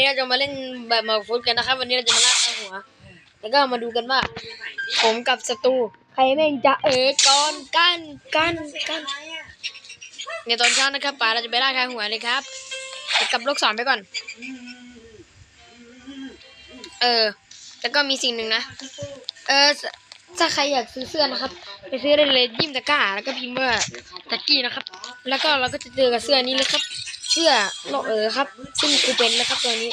นี้เราจะมาเล่นแบบมาฟุตกันนะครับ วันนี้เราจะมาล่าข้หัว แล้วก็มาดูกันว่า ผมกับศัตรูใครแม่งจะเออก่อนกันกันกันในตอนเช้านะครับป่าเราจะไปล่าข้หัวเลยครับกับลูกศรไปก่อน เออ แล้วก็มีสิ่งหนึ่งนะ เออถ้าใครอยากซื้อเสื้อนะครับ ไปซื้อได้เลยยิ้มตะกร้าแล้วก็พิมพ์ว่าตะกี้นะครับ แล้วก็เราก็จะเจอกับเสื้อนี้เลยครับ เสื้อโลกเออครับ ซึ่งกูเป็นนะครับตัวนี้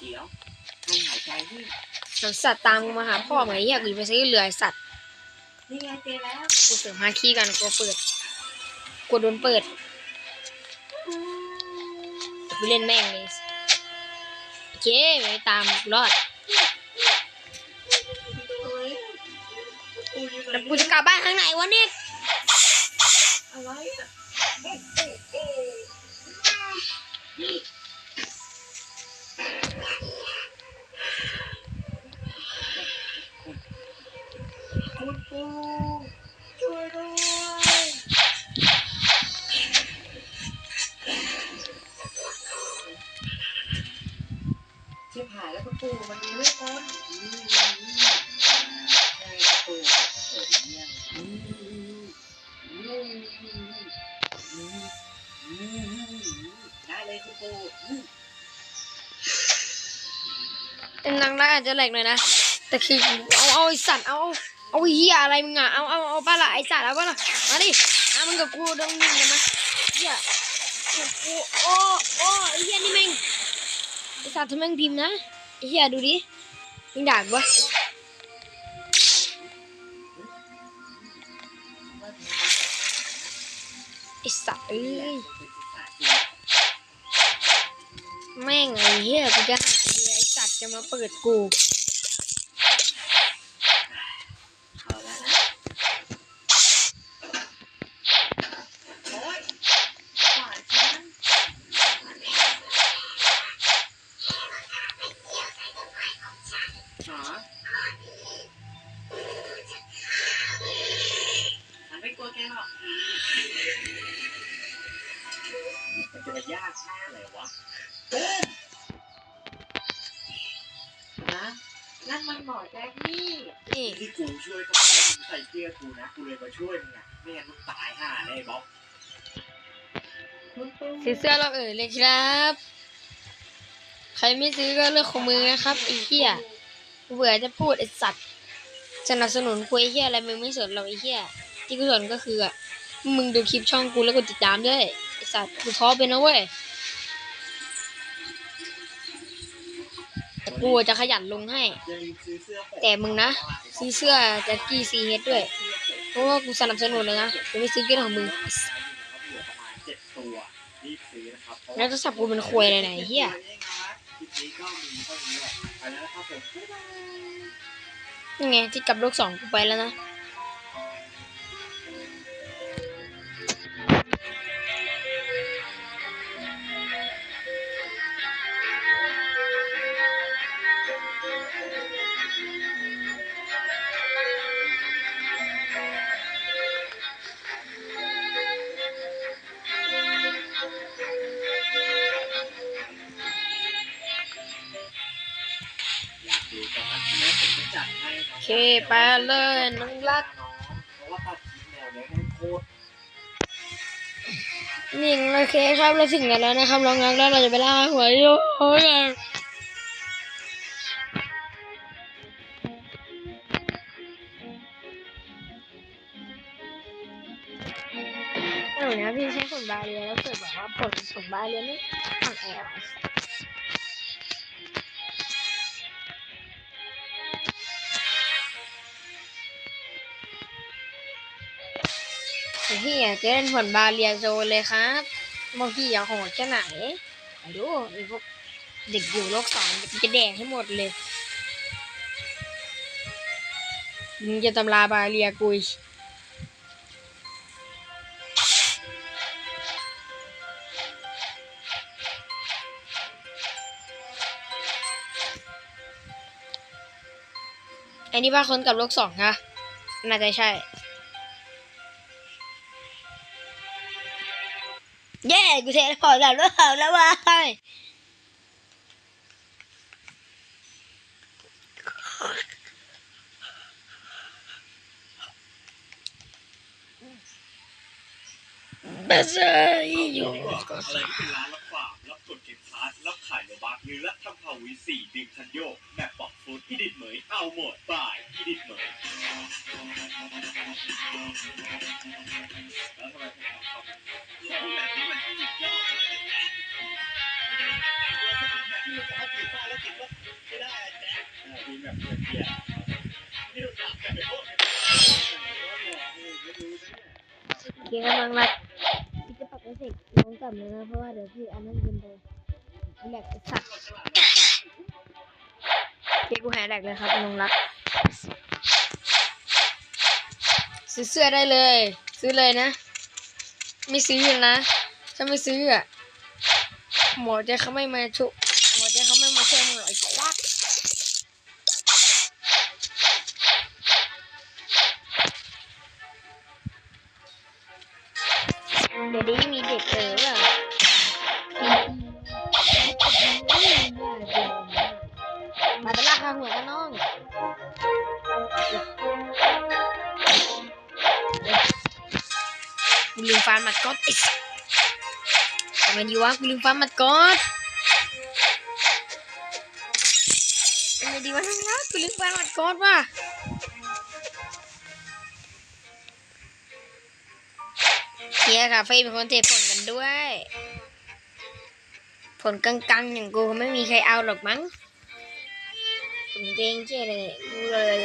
เดี๋ยวให้หายใจที่หนังสัตว์ตามกูมาหาพ่อเหมือนไอ้เหี้ยกูไปซื้อเรือสัตว์นี่ไงเจอแล้วกูเสริมฮาคีกันกูเปิดกูโดนเปิดกูเล่นแม่งเลยโอเคไม่ตามรอดแล้วกูจะกลับบ้านทางไหนวะเนี่ยอะไรอะ คุณ จะแหลกหน่อยนะแต่คือเอาเอาไอสัตว์เอาเอาเหี้ยอะไรมึงอะเอาเอาเอาปลาละไอสัตว์เอาปลาละมาดิเอามึงกับกูต้องนิ่งกันนะเหี้ยโอ้โอ้โอ้ไอเหี้ยนี่แม่งไอสัตว์ทำแม่งพิมพ์นะเหี้ยดูดิมึงด่ากูวะไอสัตว์เอ้ยแม่งไอเหี้ยกูจะหาเรือไอสัตว์ จะมาเปิดกู ที่กูช่วยก็เพราะว่ามึงใส่เสื้อกูนะกูเลยมาช่วยมึงอะไม่งั้นมึงตายห่าเลยบ๊อบซื้อเสื้อเราเอ่ยเลยครับ ใครไม่ซื้อก็เลือกของมือนะครับไอ้เหี้ยเบื่อจะพูดไอ้สัตว์สนับสนุนคุยไอ้เหี้ยอะไรมึงไม่สนเราไอ้เหี้ยที่กูสนก็คืออะมึงดูคลิปช่องกูแล้วกดติดตามด้วยไอ้สัตว์กูท้อเป็นนะเว้ย กูจะขยันลงให้ แต่มึงนะซื้อเสื้อแจ็คกี้ซีเฮดด้วย เพราะว่ากูสนับสนุนเลยนะกูไม่ซื้อก็เรื่ของมึงแล้วจะสับแล้วโทรศัพท์กูเป็นควยอะไอ้เหี้ยคลิปนี้ก็มีเท่านี้แหละไปแล้วนะครับผมบ๊ายบายนี่ไงที่กลับโลกสองกูไปแล้วนะ ไปเลยน้องรักน้องเพราะว่าตัดคลิปแนวเนี้ยมันโคตรนี่โอเคครับเราถึงกันแล้วนะครับน้องรักแล้วเราจะไปล่าหัวโยกันเออนะพี่ใช้ขนบาเรียแล้วเกิดแบบว่าผลขนบาเรียนี่อ่อนแอ ว่ะไอ้พี่อยากจะเล่นผลบาเรียโซเลยครับบางทีอยากโหดแค่ไหนดูไอ้พวกเด็กอยู่โลกสองจะแดกให้หมดเลยมึงจะตำราบาเรียกุยอันนี้ว่าคนกับโลกสองนะน่าจะใช่ เย้กูเทเลพอร์ตกลับแล้วเขาแล้ววายบาซาอยู่ก็อะไรคือร้านรับฝากรับกดเก็บพาร์ทรับขายโลบักหรือรับทำพาวิสี่ดื่มทันโยแมป อกฟูดอีดิทเหมยเอาหมดบ่ายอีดิทเหมยแล้วทำไมผมทำเขาแบบนี้มันสุดยอดเลยแจ๊คมันจะมีแบบที่มันจะเอาถือมาแล้วติดว่าไม่ได้อะแจ๊คดูแบบเปรียบๆนี่เราทำแบบเป็นพวกไม่รู้นะเนี่ยเกียร์กำลังรักพี่จะปักไม่เสร็จน้องกลับเลยนะเพราะว่าเดี๋ยวพี่อันนั้นเกินไปแหลกไอ้สัต ว์เกียร์กูหายแหลกเลยครับลุงรักซื้อเสื้อได้เลย ซื้อเลยนะ ไม่ซื้อนะ ถ้าไม่ซื้ออะหมอจะเขาไม่มาชุห ลืมฟันมัดก๊อตไอ้สัสทำไงดีวะกูลืมฟันมัดก๊อตทำไงดีวะทั้งนั้นกูลืมฟันมัดก๊อตว่ะเฮียคาเฟ่เป็นคนเทผลกันด้วย ผลกังๆอย่างกูไม่มีใครเอาหรอกมั้งผลเด้งเจ๊เลยกูเลย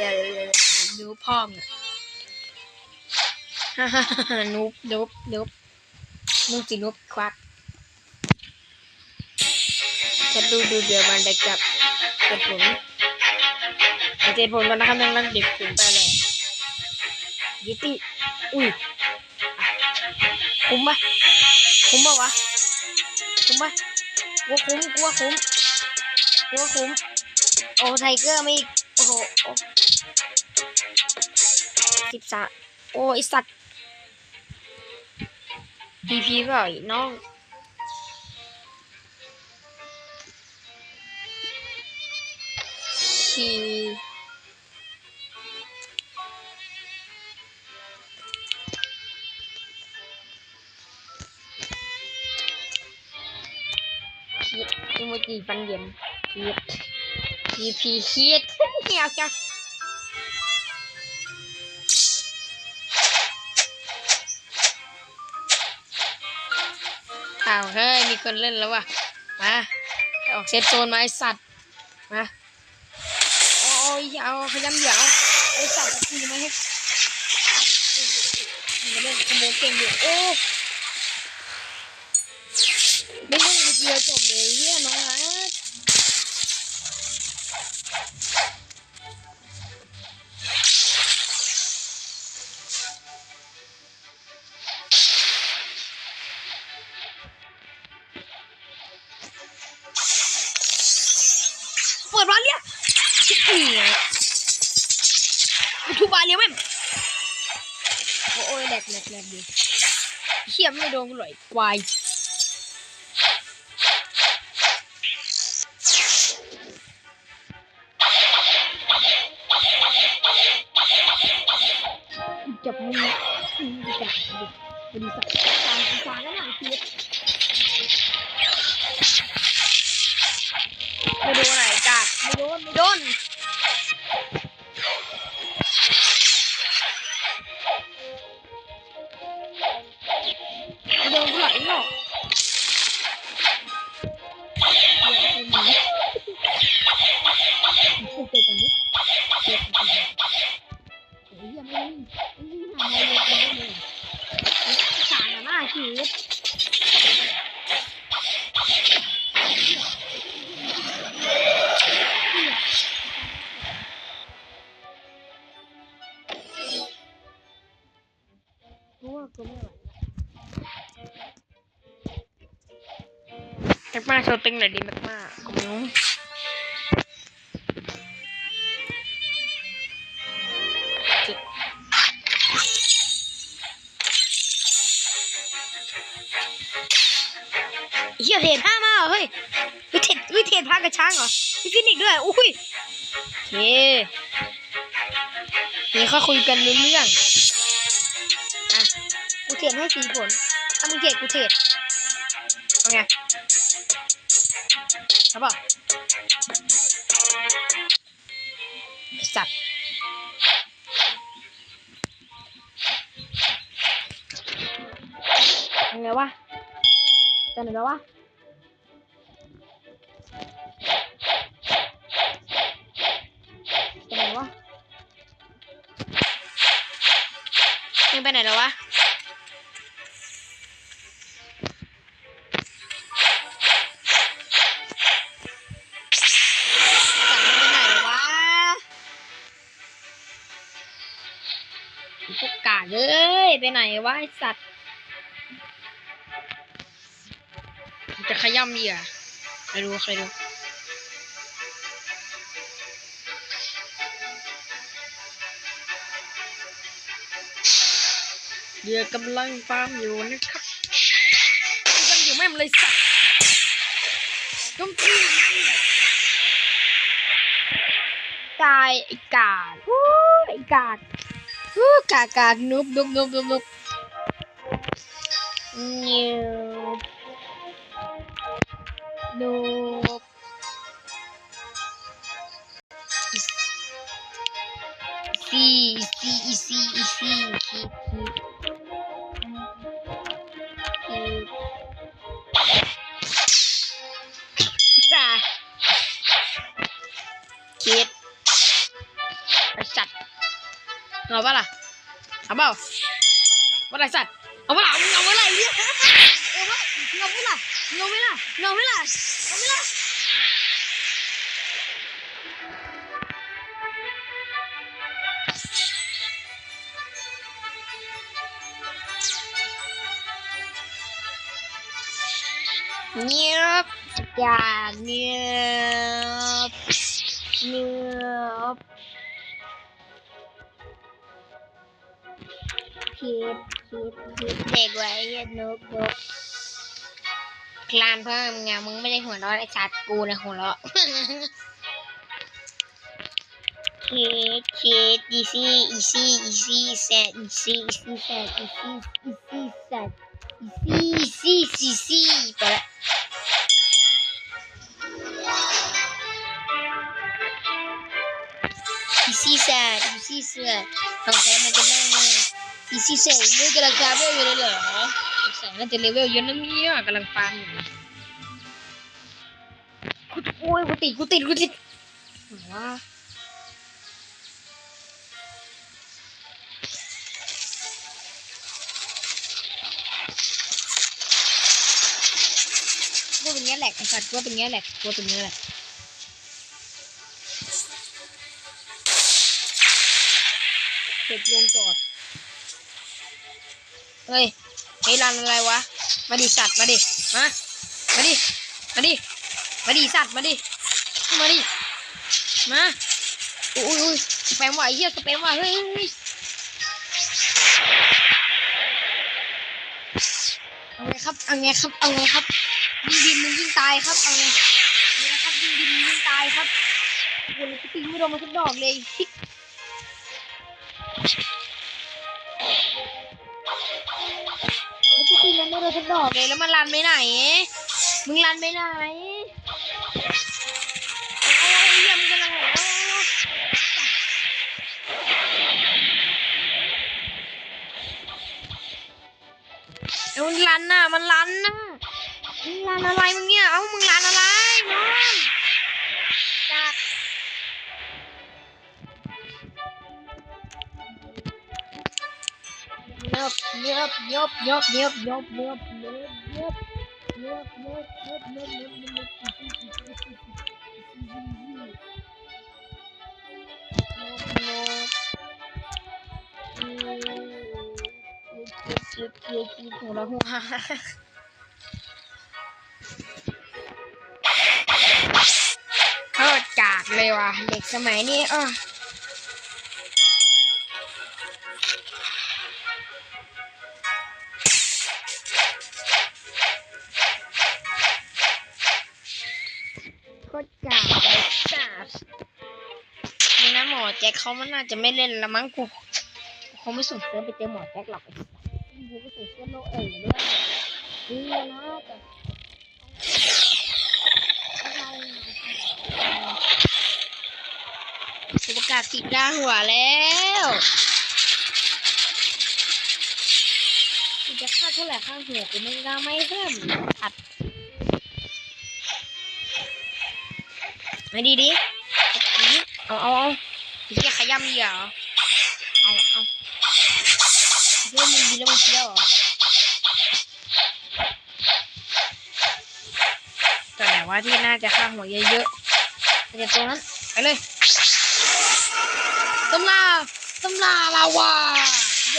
ดูพ่องอะ ฮ่าฮ่าฮ่านุบนุบนุบนุบสินุบควักฉันดูดูเดือมันได้กับเจ็ดผลเจ็ดผลก่อนนะครับยังรักเด็กถึงไปเลยยิติอุ้ยคุ้มปะคุ้มปะวะคุ้มปะกูว่าคุ้มกูว่าคุ้มกูว่าคุ้มโอ้ไทเกอร์ไม่โอ้โหสิบสามโอ้ไอสัตว์ พีพีเปล่าอีน้อง พีพีอีโมจิฟันเหยินพีพีพีคีดเหี่ยวจัง อ้าวเฮ้ยมีคนเล่นแล้วว่ะมาออกเซฟโซนมาไอสัตว์มาโอ้ยเอาขยำเหยียวไอสัตว์กูไม่ให้มาเล่นขโมยเก่งอยู่โอ้ไม่เล่นกูเดียวจบเลยเฮียน้องรัก แหลกแหลกแหลกดิเขี่ยไม่โดนกูหรอกไอ้ควาย แม็กมาโชว์ตึงหน่อยดิแม็กมากูไม่รู้เฮียเทรดผ้ามาเฮ้ยวิเทรดวิเทรดผ้ากับช้างเหรอมีฟินิกด้วยอุ้ยโอเคนี่เขาคุยกันรู้เรื่องอะกูเทรดให้สีผลถ้ามึงเทรดกูเทรดเอาไง ครับบอกไอ้สัตว์ยังไงวะเป็นไงวะเป็นไงวะมึงไปไหนแล้ววะ ไปไหนวะไอสัตว์มันจะขย่ำเหยื่อใครดูใครดูเหยื่อกำลังฟาร์มอยู่นะครับกำลังอยู่แม่มเลยสัตว์ต้มตีกายไอ้กาดฮู้ไอ้กาดฮู้กากาด cà cà núp núp núp núp núp Noob. Noob. Easy, easy, เอาเปล่าว่าไรสัตว์เอาปะล่ะมึงเอาปะล่ะไอ้เหี้ยเอาปะเอาปะล่ะเอาปะล่ะเอาปะล่ะเอาปะล่ะเงียบอย่าเงียบเงียบ ผิดผิดผิดเด็กไว้อย่านุกนุกกลานเพิ่มไงมึงไม่ได้หัวเราะไอ้สัตว์กูนะหัวเราะคิดคิดอีซี่อีซี่อีซี่แซดอีซี่อีซี่แซดอีซี่อีซี่แซดอีซี่อีซี่อีซี่ไปละอีซี่แซดอีซี่แซดของแท้มัน จะนั่งอีซี่แซดไม่กำลังฟาร์มอยู่เลยเหรอแสงน่าจะเลเวลเยอะนะเนี่ยกำลังฟาร์มอยู่กูโอ้ยกูติดกูติดกูติดว้ากูเป็นเงี้ยแหลกไอ้สัตว์กูเป็นเงี้ยแหลกกูเป็นเงี้ยแหลกเก็บลงจอด เฮ้ยไอ้รันอะไรวะ มาดิสัตว์มาดิ มา มาดิ มาดิ มาดิสัตว์มาดิ มาดิ มาอุ้ยอุ้ยสแปมว่ะเหี้ยสแปมว่ะเฮ้ยเอาไงครับ เอาไงครับ เอาไงครับยิงดินมึงยิงตายครับ เอาไงเอาไงครับยิงดินมึงยิงตายครับโอ้โหแล้วกูตีไม่โดนมาสักดอกเลย ตีมันไม่โดนดอกเลยแล้วมันรันไปไหน มึงรันไปไหนเอะไอ้เยี่ยมึงกำลังเอาเอามันรันน่ะ มันรันน่ะมึงรันอะไรมึงเนี่ย เอ้ามึงรันอะไรน้อง เยบเยบเยบเยบเยบเยบเยบเยบเยบเยบเยบเยบเยบเยบเยบหัวเราะหัวโคตรกากเลยว่ะเด็กสมัยนี้อะ โคตรกากเลยจ้านี่นะหมอแจ็คเขามันน่าจะไม่เล่นละมั้งกูกูคงไม่ส่งเสื้อไปเจอหมอแจ็คหรอกไอ้สัสกูไม่ส่งเสื้อโลเอ๋ยด้วยนี่นะแต่อุปกาศติดด้าหัวแล้วจะฆ่าเท่าไหร่ข้างหัวกูไม่ได้ไม่เพิ่มอัด ม่ดีดิเอาเอาเอาเหี้ยขย้ำดีเหรอเอาเอาเรื่องมึงดีแล้วมึงเที่ยวเหรอแต่ไหนว่าที่น่าจะข้างหัวเยอะๆมันตรงนั้นไปเลยตำลาตำลาลาวาโย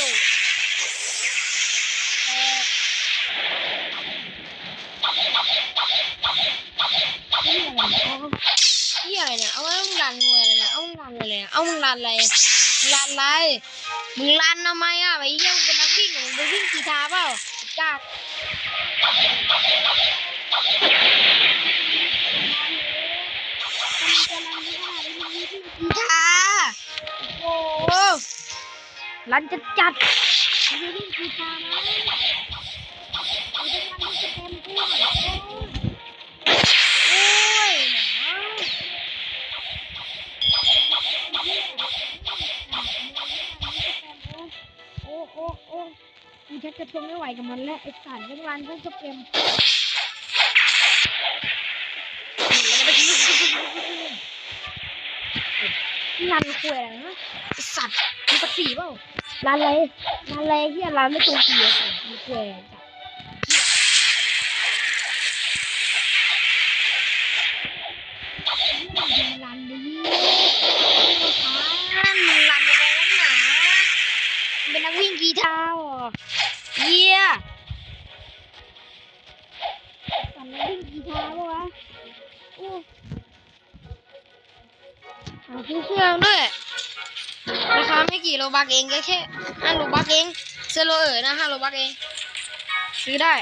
เอ่อนี่อะไรเนี่ย เอาเอามึงรันมวยอะไรเนี่ย เอามึงรันอะไรเนี่ยเอามึงรันอะไรมึงรันอะไร มึงรันทำไมอะไปเยี่ยมเป็นนักวิ่งมึงไปวิ่งกีฬาเปล่ากากค่ะโอ้โหรันจะจัดมันจะวิ่งกีตาร์นะมันจะรันที่จะเต็มที่โอ้ยหนาโอ้โอ้โอ้กูแทบจะทนไม่ไหวกับมันแล้วไอ้สารเรื่องรันก็จะเต็มร้านคุยอะไรนะไอ้สัตว์มีปสีเปล่าร้านอะไรร้านอะไรที่ร้านไม่ตรงตีอะสัตว์มีคุยอะไร หาซื้อเครื่องด้วยราคาไม่กี่โลบักเองก็แค่ห้าโลบักเองเสื้อโลเอ๋ยนะห้าโลบักเอง ซื้อได้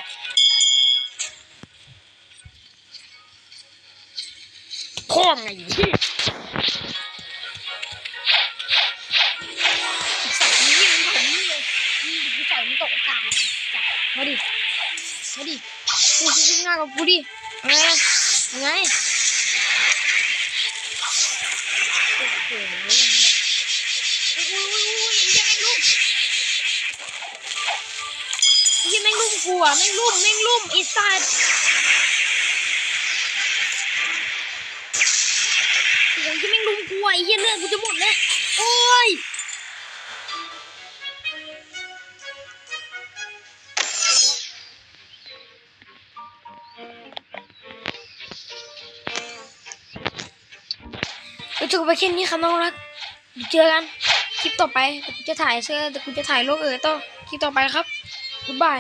พ่อไงอยู่ที่ใส่นี้มันแบบนี้เลยนี่กูใส่มันตกอากาศจับมาดิมาดิกูซื้อง่ายกับกูดิไงไง โหอุ้ยอุ้ยอุ้ยยังไม่ลุ่มยังไม่ลุ่มกลัวไม่ลุ่มไม่ลุ่มอีสัตว์อยยังไม่ลุ่มกลัวไอ้เหี้ยเลือดกูจะหมดเลยโอ้ย ไปแค่นี้ครับน้องรักเจอกันคลิปต่อไปกูจะถ่ายเสื้อเดี๋ยวกูจะถ่ายโลกเออต่อคลิปต่อไปครับบ๊ายบาย